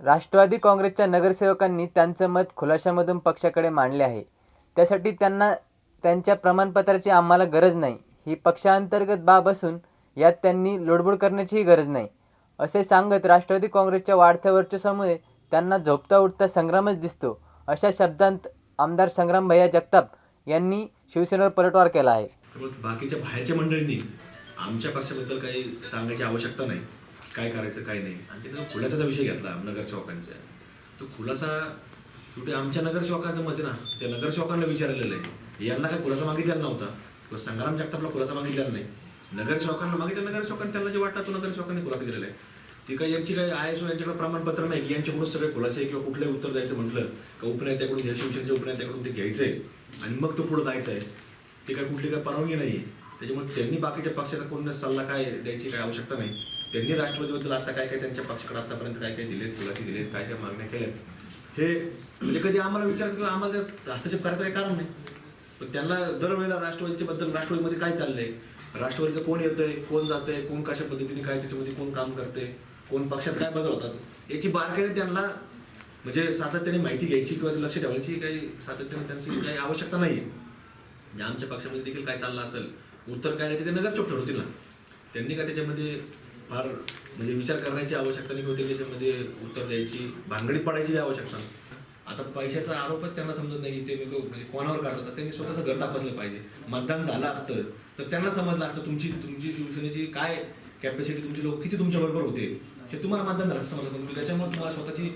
राष्ट्रवादी काँग्रेसच्या नगरसेवकांनी त्यांचं मत खुलाशामधून पक्षाकडे मांडले आहे. त्यासाठी त्यांना त्यांच्या प्रमाणपत्राची आम्हाला गरज नाही. ही पक्षांतर्गत बाब असून यात त्यांनी लोडबोड करण्याचीही गरज नाही. असे सांगत राष्ट्रवादी काँग्रेसच्या वाढत्या वर्चस्वामुळे त्यांना झोपता उठता संग्रामच दिसतो अशा शब्दांत आमदार संग्राम भैया जगताप यांनी शिवसेनेवर पलटवार केला आहे. बाकीच्या बाहेरच्या मंडळींनी आमच्या पक्षाबद्दल काही सांगायची आवश्यकता नाही. काय करायचं काय नाही. आणि तिथं खुलासाचा विषय घेतला नगरसेवकांचा तो खुलासा शेवटी आमच्या नगरसेवकांचं मत ना त्या नगरसेवकांना विचारलेलं आहे. यांना काय खुलासा मागितलेला नव्हता. किंवा संग्राम जगतापला खुलासा मागितलेला नाही. नगरसेवकांना मागितलं नगरसेवकांना त्यांना जे वाटतं तो नगरसेवकांनी खुलासा दिलेला आहे. ती काही यांची काही आय एस यांच्याकडे प्रमाणपत्र नाही की यांच्याकडून सगळे खुलासे किंवा कुठलंही उत्तर द्यायचं म्हटलं का उपनेत्याकडून घ्या शिवसेनेच्या उपनेत्याकडून ते घ्यायचं आहे आणि मग तो पुढे जायचं आहे ते काय कुठली काय परवानगी नाही आहे त्याच्यामुळे त्यांनी बाकीच्या पक्षाचा कोण सल्ला काय द्यायची काय आवश्यकता नाही. त्यांनी राष्ट्रवादीबद्दल आता काय काय त्यांच्या पक्षाकडे आतापर्यंत काय काय दिलेत खुलासे दिलेत काय काय मागण्या केल्यात? हे म्हणजे कधी आम्हाला विचारत किंवा आम्हाला हस्तक्षेप करायचं काही कारण नाही. पण त्यांना दरवेळेला राष्ट्रवादीच्या बद्दल राष्ट्रवादीमध्ये काय चाललंय? राष्ट्रवादीचं कोण येतंय कोण जातंय कोण कशा पद्धतीने काय त्याच्यामध्ये कोण काम करते कोण पक्षात काय बदल होतात याची बारकाईने त्यांना म्हणजे सातत्याने माहिती घ्यायची किंवा लक्ष ठेवायची काही सातत्याने त्यांची काही आवश्यकता नाही म्हणजे आमच्या पक्षामध्ये देखील काय चाललं असेल उत्तर काय नाही ते नगरचोक ठरवतील ना. त्यांनी का त्याच्यामध्ये फार म्हणजे विचार करण्याची आवश्यकता नाही होती त्याच्यामध्ये उत्तर द्यायची भानगडीत पडायची आवश्यकता आता पैशाचा आरोपच त्यांना समजत नाही ते लोक म्हणजे कोणावर करतात. त्यांनी स्वतःचं घर तपासलं पाहिजे. मतदान झालं असतं तर त्यांना समजलं असतं तुमची तुमची शिवसेनेची काय कॅपॅसिटी तुमचे लोक किती तुमच्या बरोबर होते? हे तुम्हाला मतदान झालं समजलं. पण त्याच्यामुळे तुम्हाला स्वतःची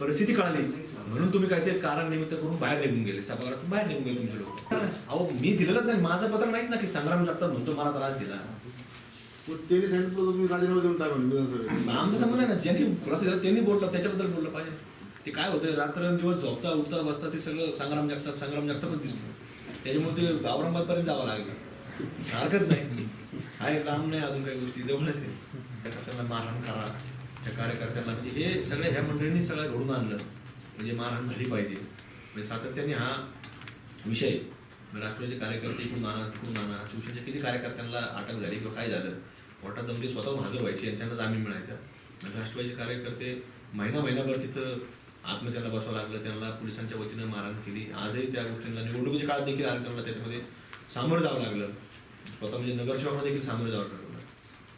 परिस्थिती कळाली. म्हणून तुम्ही काहीतरी कारण निमित्त करून बाहेर निघून गेले. सभागृहातून बाहेर निघून गेले तुमचे लोक. अहो मी दिलेलं नाही. माझं पत्र नाहीत ना की संग्राम जगताप म्हणतो मला त्रास दिला. त्यांनी सांगितलं तुम्ही राजीनामा देऊन टाका म्हणून विधानसभेत. आमचा संबंध आहे ना ज्यांनी खुलासा दिला त्यांनी बोललं त्याच्याबद्दल बोललं पाहिजे. ते काय होतं रात्र दिवस झोपता उठता बसता ते सगळं संग्राम जगतात संग्राम जगतापच दिसतो. त्याच्यामुळे ते औरंगाबाद पर्यंत जावं लागलं. हरकत नाही. आहे राम नाही अजून काही गोष्टी जवळच आहे. त्या पक्षांना मारहाण करा त्या कार्यकर्त्यांना म्हणजे हे सगळं ह्या मंडळींनी सगळं घडून आणलं. म्हणजे मारहाण झाली पाहिजे. म्हणजे सातत्याने हा विषय राष्ट्रवादीचे कार्यकर्ते इकडून आणा तिकडून आणा. शिवसेनेच्या किती कार्यकर्त्यांना अटक झाली किंवा काय झालं कोर्टात जाऊन ते स्वतःहून हजर व्हायचे आणि त्यांना जामीन मिळायचा. आणि राष्ट्रवादीचे कार्यकर्ते महिना महिनाभर तिथं आत्महत्याला बसावं लागलं त्यांना पोलिसांच्या वतीनं मारहाण केली. आजही त्या गोष्टींना निवडणुकीच्या काळात देखील आज त्यांना त्याच्यामध्ये सामोरं जावं लागलं. स्वतः म्हणजे नगरसेवकांना देखील सामोरं जावं लागलं.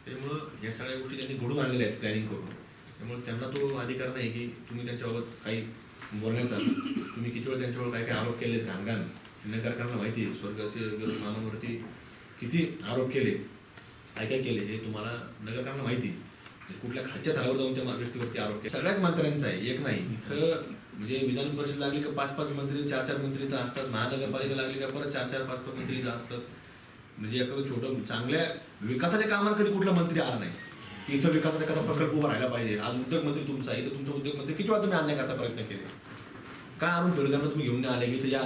त्यामुळं या सगळ्या गोष्टी त्यांनी घडून आणलेल्या आहेत प्लॅनिंग करून. त्यामुळे त्यांना तो अधिकार नाही की तुम्ही त्यांच्याबाबत काही बोलण्याचा. तुम्ही किती वेळ त्यांच्यावर काय काय आरोप केले घाणघाण? नगरकरांना माहिती आहे. स्वर्गाचे विरोधी मामांवरती किती आरोप केले? काय काय केले हे तुम्हाला नगरकरांना माहिती आहे. म्हणजे कुठल्या खालच्या थरावर जाऊन त्या व्यक्तीवरती आरोप केले. सगळ्याच मंत्र्यांचा आहे एक नाही. इथं म्हणजे विधान परिषद लागली का पाच पाच मंत्री चार चार मंत्री तर असतात. महानगरपालिका लागली का परत चार चार पाच पाच मंत्री असतात. म्हणजे एखादं छोटं चांगल्या विकासाच्या कामाला कधी कुठला मंत्री आला नाही. की इथं विकासाचा एखादा प्रकल्प उभा राहिला पाहिजे. आज उद्योगमंत्री तुमचा आहे, इथं तुमचा उद्योगमंत्री किती वेळा तुम्ही आणण्याकरता प्रयत्न केले? का आणून ठेवलं तुम्ही घेऊन आले? की इथं या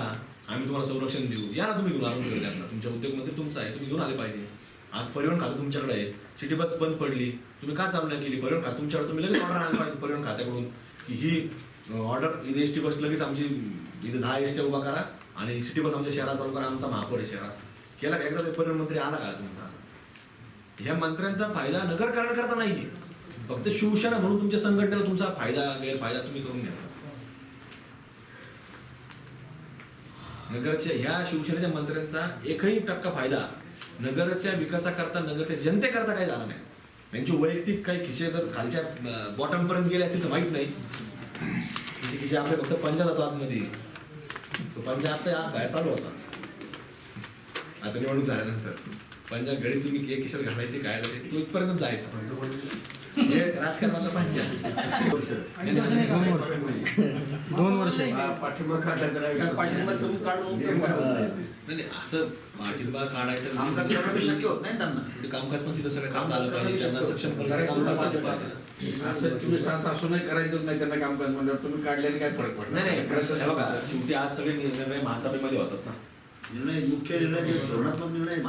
आम्ही तुम्हाला संरक्षण देऊ. या ना तुम्ही घेऊन आणून ठेवलं तुमच्या उद्योगमंत्री तुमचा आहे तुम्ही घेऊन आले पाहिजे. आज परिवहन खातं तुमच्याकडे आहे सिटी बस बंद पडली. तुम्ही का चालू नाही केली? परिवहन खातं तुमच्याकडे. तुम्ही लगेच ऑर्डर आणलं पाहिजे परिवहन खात्याकडून. की ही ऑर्डर इथे एस टी बस लगेच आमची इथे दहा एस टी उभा करा आणि सिटी बस आमच्या शहरात चालू करा. आमचा महापौर आहे शहरात. केला का? एकदा परिवहन मंत्री आला का तुमचा? ह्या मंत्र्यांचा फायदा नगरकरण करता नाहीये. फक्त शिवसेना म्हणून तुमच्या संघटनेला तुमचा फायदा गैरफायदा तुम्ही करून घ्या. नगरच्या ह्या शिवसेनेच्या मंत्र्यांचा एकही टक्का फायदा नगरच्या विकासाकरता नगरच्या जनतेकरता काही झालं नाही. त्यांची वैयक्तिक काही खिशे जर खालच्या बॉटम पर्यंत गेले असतील तर माहीत नाही. खिशे खिशे आपले फक्त पंजा जातो आतमध्ये. तो पंजा आता आत बाहेर चालू होता. आता निवडणूक झाल्यानंतर. पंजा घडी तुम्ही एक खिशात घालायचे काय तो इथपर्यंत जायचं. असं नाही. दोन वर्ष. पाठिंबा काढला नाही असं पाठिंबा काढायचं कामकाज करणं बी शक्य होत नाही त्यांना. कामकाज पण तिथं सगळं काम झालं पाहिजे त्यांना सक्षम प्रकारे काम झालं पाहिजे असं तुम्ही सांगता असं नाही करायचंच नाही त्यांना कामकाज म्हणल्यावर. तुम्ही काढल्याने काय फरक पडला नाही नाही प्रश्न हे बघा शेवटी आज सगळे निर्णय महासभेमध्ये होतात ना. निर्णय मुख्य निर्णय जे धोरणात्मक निर्णय